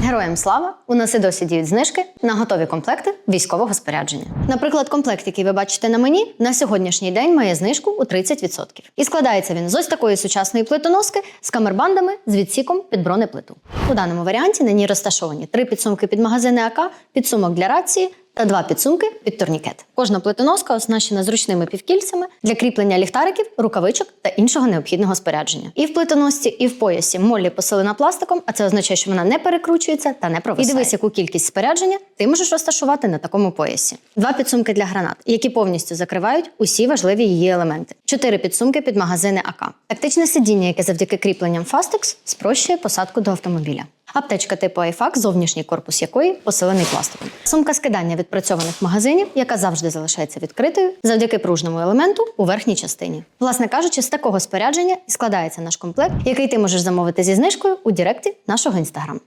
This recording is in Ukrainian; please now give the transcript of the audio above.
Героям слава! У нас і досі діють знижки на готові комплекти військового спорядження. Наприклад, комплект, який ви бачите на мені, на сьогоднішній день має знижку у 30%. І складається він з ось такої сучасної плитоноски з камербандами з відсіком під бронеплиту. У даному варіанті на ній розташовані три підсумки під магазини АК, підсумок для рації. Та два підсумки під турнікет. Кожна плитоноска оснащена зручними півкільцями для кріплення ліхтариків, рукавичок та іншого необхідного спорядження. І в плитоносці, і в поясі моллі посилена пластиком, а це означає, що вона не перекручується та не провисає. І дивись, яку кількість спорядження ти можеш розташувати на такому поясі. Два підсумки для гранат, які повністю закривають усі важливі її елементи. Чотири підсумки під магазини АК. Тактичне сидіння, яке завдяки кріпленням Fastex спрощує посадку до автомобіля. Аптечка типу iFac, зовнішній корпус якої посилений пластиком. Сумка скидання відпрацьованих магазинів, яка завжди залишається відкритою завдяки пружному елементу у верхній частині. Власне кажучи, з такого спорядження і складається наш комплект, який ти можеш замовити зі знижкою у Директі нашого інстаграм.